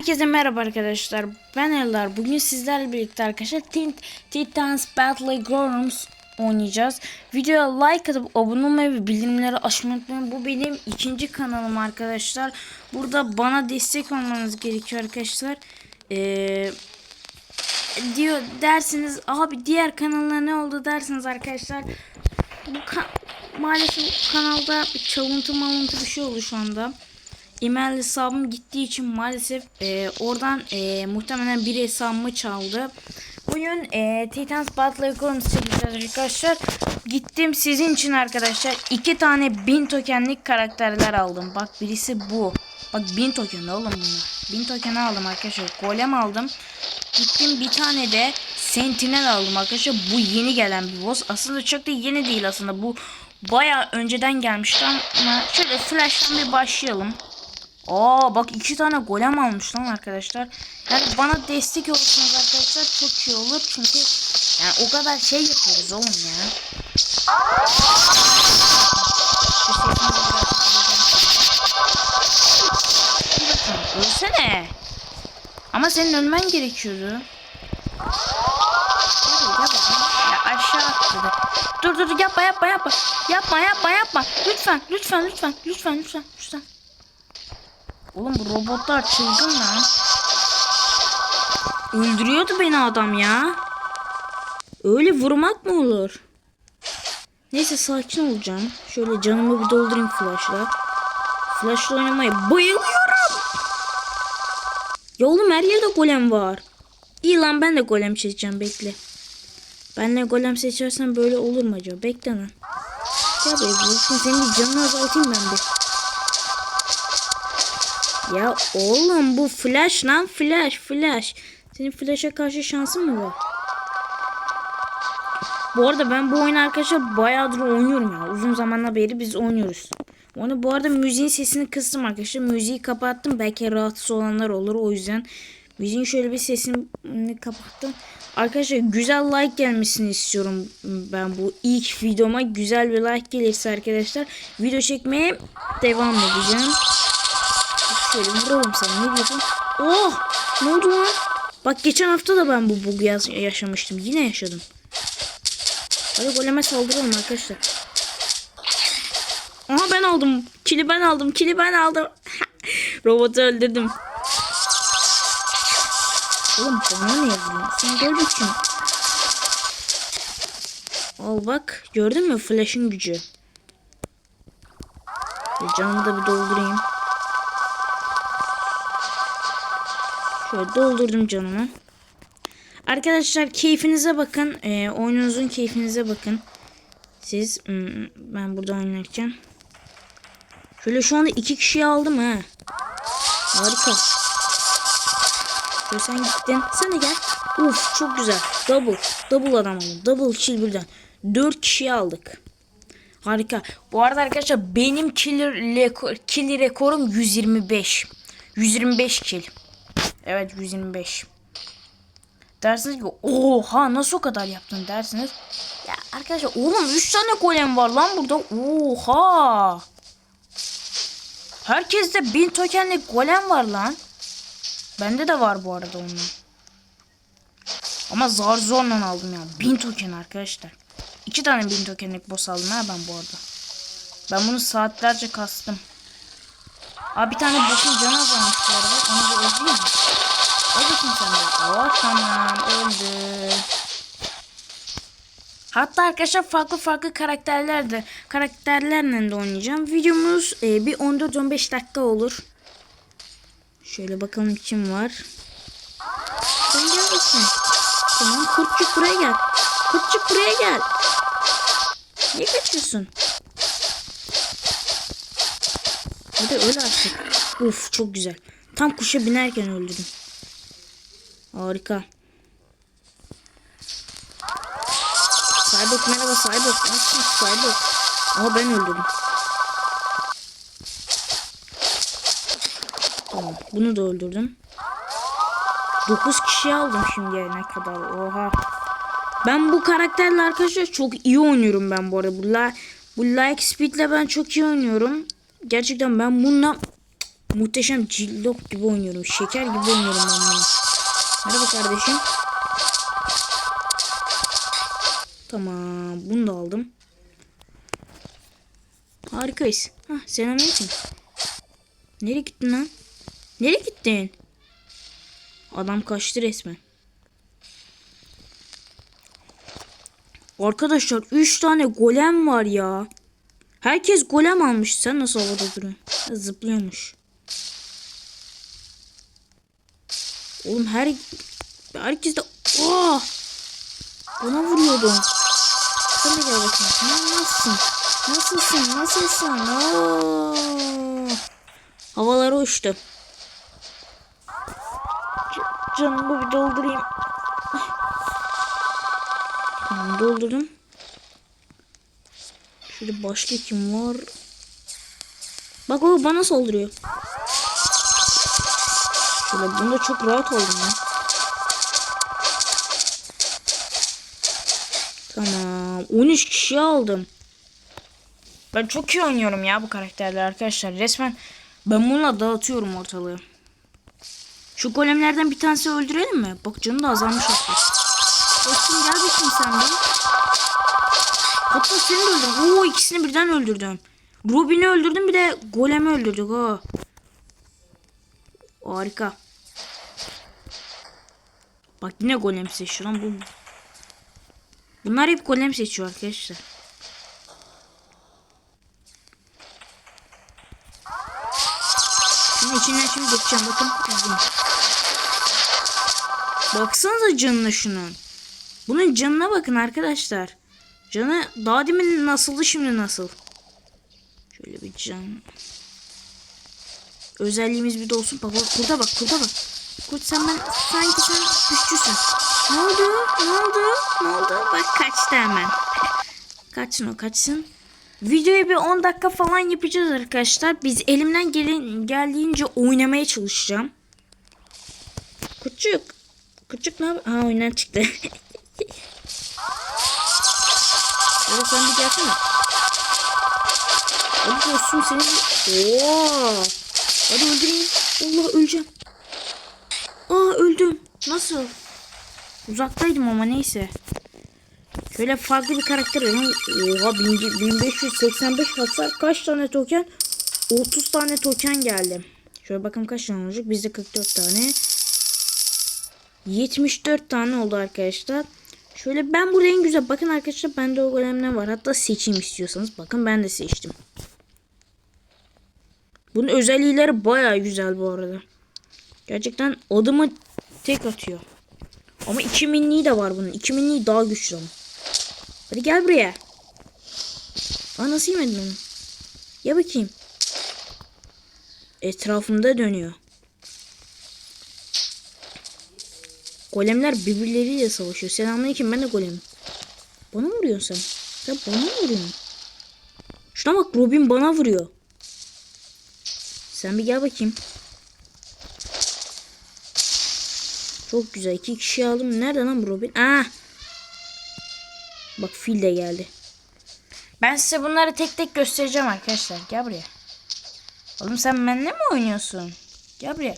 Herkese merhaba arkadaşlar. Ben Eldar. Bugün sizlerle birlikte arkadaşlar Teen Titans Battlegrounds oynayacağız. Videoya like atıp abone olmayı ve bildirimleri açmayı unutmayın. Bu benim ikinci kanalım arkadaşlar. Burada bana destek olmanız gerekiyor arkadaşlar. Ee, diyor dersiniz abi diğer kanalına ne oldu dersiniz arkadaşlar. Bu maalesef bu kanalda bir çalıntı malıntı bir şey oldu şu anda email hesabım gittiği için maalesef e, oradan e, muhtemelen bir hesabımı çaldı. Bugün e, Titans Battlegrounds çekeceğiz arkadaşlar. Gittim sizin için arkadaşlar. iki tane bin tokenlik karakterler aldım. Bak birisi bu. Bak bin token oğlum bunlar. Bin token aldım arkadaşlar. Golem aldım. Gittim bir tane de Sentinel aldım arkadaşlar. Bu yeni gelen bir boss. Aslında çok da yeni değil aslında. Bu baya önceden gelmişti ama şöyle flash'tan bir başlayalım. Aa bak iki tane golem almış lan arkadaşlar. Yani bana destek olursunuz arkadaşlar çok iyi olur çünkü yani o kadar şey yapıyoruz oğlum ya. Ölsene. Ama senin ölmen gerekiyordu. Dur dur yapma yapma yapma. Yapma yapma yapma. Lütfen lütfen lütfen lütfen lütfen lütfen. Oğlum bu robotlar çılgın lan. Öldürüyordu beni adam ya. Öyle vurmak mı olur? Neyse sakin olacağım. Şöyle canımı bir doldurayım flashla. Flashla oynamaya bayılıyorum. Ya oğlum her yerde golem var. İyi lan ben de golem seçeceğim bekle. Ben de golem seçersem böyle olur mu acaba? Bekle lan. Gel be bu. Senin canını azaltayım ben bir. Ya oğlum bu flash lan flash flash. Senin flash'a karşı şansın mı var? Bu arada ben bu oyunu arkadaşlar bayağıdır oynuyorum ya. Uzun zamandan beri biz oynuyoruz. Onu bu arada müziğin sesini kıstım arkadaşlar. Müziği kapattım. Belki rahatsız olanlar olur. O yüzden müziğin şöyle bir sesini kapattım. Arkadaşlar güzel like gelmesini istiyorum ben bu ilk videoma. Güzel bir like gelirse arkadaşlar video çekmeye devam edeceğim. Şöyle vuralım seni. Ne diyorsun? Oh! Ne oldu lan? Bak geçen hafta da ben bu bug yaşamıştım. Yine yaşadım. Hadi goleme saldıralım arkadaşlar. Aha ben aldım. Kili ben aldım. Kili ben aldım. Robotu öldürdüm. Oğlum bana ne yazıyorsun? Gel bakayım. Al bak. Gördün mü? Flash'ın gücü. Canımı da bir doldurayım. Şöyle doldurdum canımı. Arkadaşlar keyfinize bakın. Ee, oyununuzun keyfinize bakın. Siz hmm, ben burada oynarken. Şöyle şu anda iki kişiyi aldım ha. Harika. Şöyle sen gittin. Sen de gel. Uf çok güzel. Double. Double adam aldım. Double kill birden. Dört kişiyi aldık. Harika. Bu arada arkadaşlar benim killer rekor, kill rekorum 125. 125 kill. Evet 125. Dersiniz ki oha nasıl o kadar yaptın dersiniz. Ya arkadaşlar oğlum 3 tane golem var lan burada. Oha. Herkeste 1000 tokenlik golem var lan. Bende de var bu arada onun. Ama zar zorla aldım ya. 1000 token arkadaşlar. 2 tane 1000 tokenlik boss aldım ha ben bu arada. Ben bunu saatlerce kastım. Abi bir tane boss'un canı azalmış bu arada. Onu bir öldüreyim? Öl bakayım sen de. Oh tamam öldü. Hatta arkadaşlar farklı farklı karakterler de karakterlerle de oynayacağım. Videomuz e, bir 14-15 dakika olur. Şöyle bakalım kim var. Sen gel misin? Tamam kurtçuk buraya gel. Kurtçuk buraya gel. Niye kaçıyorsun? Hadi öl artık. Uf çok güzel. Tam kuşa binerken öldürdüm. Harika. Cyborg merhaba Cyborg. Nasılsın Cyborg? Ama ben öldürdüm. Tamam bunu da öldürdüm. 9 kişi aldım şimdiye ne kadar. Oha. Ben bu karakterle arkadaşlar çok iyi oynuyorum ben bu arada. Bu, la, bu like speed'le ben çok iyi oynuyorum. Gerçekten ben bununla muhteşem cillop gibi oynuyorum. Şeker gibi oynuyorum ben bunu. Merhaba kardeşim. Tamam. Bunu da aldım. Harikayız. Hah selamünaleyküm. Nereye gittin lan? Nereye gittin? Adam kaçtı resmen. Arkadaşlar 3 tane golem var ya. Herkes golem almış. Sen nasıl havada duruyorsun? Zıplıyormuş. Oğlum her herkes de Aa! Bana vuruyordun. Sen de gel bakayım. Sen nasılsın? Nasılsın? Nasılsın? Aa! Havalara uçtu. C- canımı bir doldurayım. Tamam doldurdum. Şurada başka kim var? Bak o bana saldırıyor. Şöyle bunda çok rahat oldum ya. Tamam. 13 kişi aldım. Ben çok iyi oynuyorum ya bu karakterler arkadaşlar. Resmen ben bununla dağıtıyorum ortalığı. Şu golemlerden bir tanesi öldürelim mi? Bak canı da azalmış hatta. Dostum gel bakayım sen de. Hatta seni de öldürdüm. Oo ikisini birden öldürdüm. Robin'i öldürdüm bir de golemi öldürdük ha. Harika. Bak yine golem seçiyor lan bu. Bunlar hep golem seçiyor arkadaşlar. Şimdi içinden şimdi geçeceğim bakın. Üzgünüm. Baksanıza canına şunun. Bunun canına bakın arkadaşlar. Canı daha demin nasıldı şimdi nasıl? Şöyle bir can. Özelliğimiz bir de olsun. Bak bak kurda bak kurda bak. Kurt sen ben sanki sen güçlüsün. Ne oldu? Ne oldu? Ne oldu? Bak kaçtı hemen. Kaçsın o kaçsın. Videoyu bir 10 dakika falan yapacağız arkadaşlar. Biz elimden gelin, geldiğince oynamaya çalışacağım. Küçük. Küçük ne yap- Ha oyundan çıktı. Hadi sen bir gelsene. Hadi dostum seni. Oo. Hadi öldüreyim. Allah öleceğim. Aa öldüm. Nasıl? Uzaktaydım ama neyse. Şöyle farklı bir karakter alalım. Oha 1585 hasar. Kaç tane token? 30 tane token geldi. Şöyle bakalım kaç tane olacak. Bizde 44 tane. 74 tane oldu arkadaşlar. Şöyle ben burada en güzel bakın arkadaşlar bende o golemler var. Hatta seçeyim istiyorsanız. Bakın ben de seçtim. Bunun özellikleri baya güzel bu arada. Gerçekten adımı tek atıyor. Ama 2 minliği de var bunun. 2 minliği daha güçlü ama. Hadi gel buraya. Aa nasıl yemedin onu? Ya bakayım. Etrafımda dönüyor. Golemler birbirleriyle savaşıyor. Selamünaleyküm ben de golemim. Bana mı vuruyorsun sen? Sen bana mı vuruyorsun? Şuna bak Robin bana vuruyor. Sen bir gel bakayım. Çok güzel. iki kişi aldım. Nerede lan Robin? Aa. Bak fil de geldi. Ben size bunları tek tek göstereceğim arkadaşlar. Gel buraya. Oğlum sen benimle mi oynuyorsun? Gel buraya.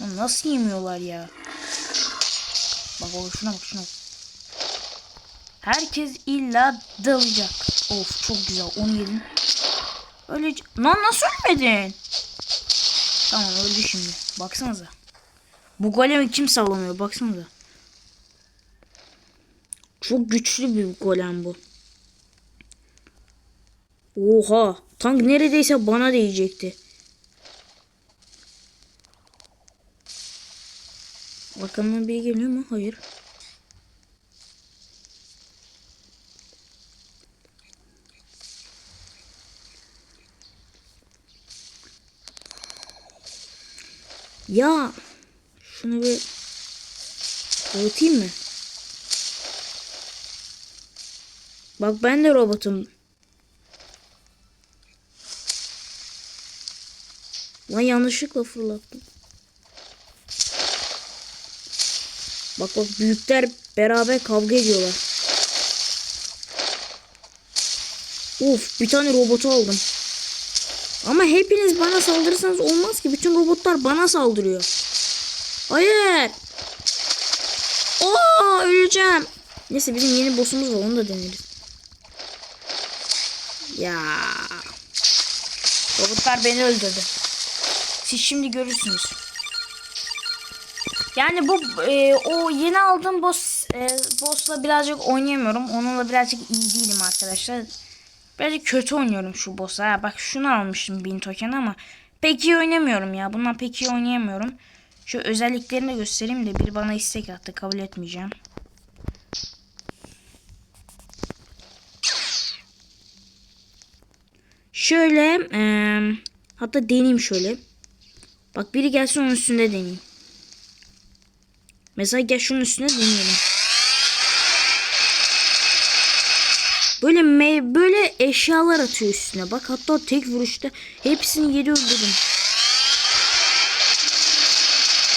Lan nasıl yemiyorlar ya? Bak oğlum şuna bak şuna. Herkes illa dalacak. Of çok güzel. Onu yedim. Öyle... Lan nasıl ölmedin? Tamam öldü şimdi. Baksanıza. Bu golemi kim sallamıyor? Baksanıza. Çok güçlü bir golem bu. Oha. Tank neredeyse bana değecekti. Arkamdan biri geliyor mu? Hayır. Ya şunu bir dağıtayım mı? Bak ben de robotum. Lan yanlışlıkla fırlattım. Bak bak büyükler beraber kavga ediyorlar. Uf bir tane robotu aldım. Ama hepiniz bana saldırırsanız olmaz ki. Bütün robotlar bana saldırıyor. Hayır. Oo öleceğim. Neyse bizim yeni boss'umuz var onu da deneriz. Ya. Robotlar beni öldürdü. Siz şimdi görürsünüz. Yani bu e, o yeni aldığım boss e, boss'la birazcık oynayamıyorum. Onunla birazcık iyi değilim arkadaşlar. Birazcık kötü oynuyorum şu boss'a. Ha, bak şunu almıştım 1000 token ama pek iyi oynamıyorum ya. Bundan pek iyi oynayamıyorum. Şu özelliklerini de göstereyim de bir bana istek attı. Kabul etmeyeceğim. Şöyle eee, hatta deneyeyim şöyle. Bak biri gelsin onun üstünde deneyeyim. Mesela gel şunun üstüne deneyelim. Böyle me böyle eşyalar atıyor üstüne. Bak hatta tek vuruşta hepsini yedi öldürdüm.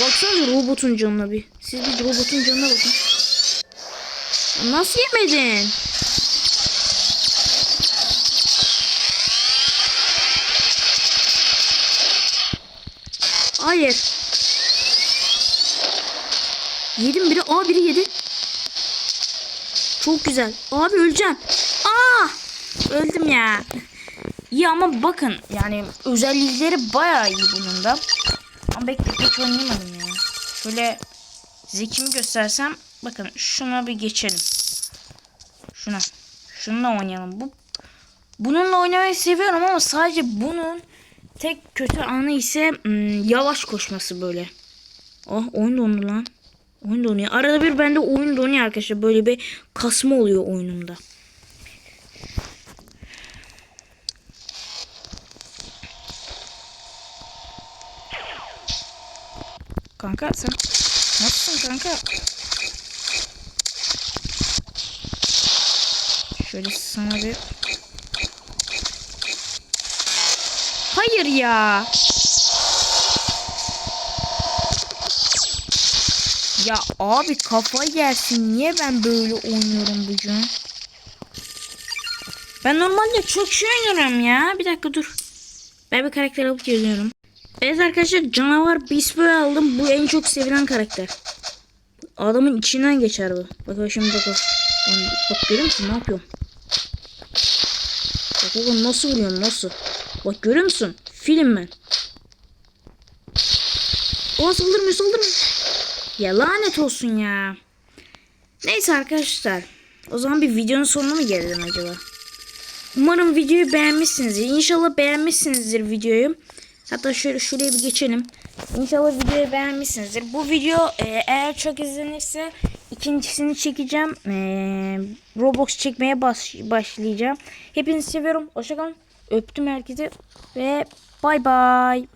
Baksanıza robotun canına bir. Siz bir robotun canına bakın. Nasıl yemedin? Hayır. Yedim biri. Aa biri yedi. Çok güzel. Abi öleceğim. Öldüm ya. İyi ama bakın yani özellikleri bayağı iyi bunun da. Ama bekle geç oynayamadım ya. Şöyle zekimi göstersem bakın şuna bir geçelim. Şuna. Şununla oynayalım. Bu bununla oynamayı seviyorum ama sadece bunun tek kötü anı ise hmm, yavaş koşması böyle. Oh oyun dondu lan. Oyun donuyor. Arada bir bende oyun donuyor arkadaşlar. Böyle bir kasma oluyor oyunumda. Kanka sen nasılsın kanka? Şöyle sana bir Hayır ya. Ya abi kafa yersin. Niye ben böyle oynuyorum bugün? Ben normalde çok şey oynuyorum ya. Bir dakika dur. Ben bir karakter alıp geliyorum. Evet arkadaşlar canavar Boy aldım. Bu en çok sevilen karakter. Adamın içinden geçer bu. Bak şimdi bak bak. Bak görüyor musun ne yapıyorum? Bak oğlum nasıl vuruyorum nasıl? Bak görüyor musun? Film ben. O saldırmıyor saldırmıyor. Ya lanet olsun ya. Neyse arkadaşlar. O zaman bir videonun sonuna mı gelelim acaba? Umarım videoyu beğenmişsinizdir. İnşallah beğenmişsinizdir videoyu. Hatta şöyle şuraya bir geçelim. İnşallah videoyu beğenmişsinizdir. Bu video e, eğer çok izlenirse ikincisini çekeceğim. E, Roblox çekmeye baş, başlayacağım. Hepinizi seviyorum. Hoşçakalın. Öptüm herkese ve bay bay.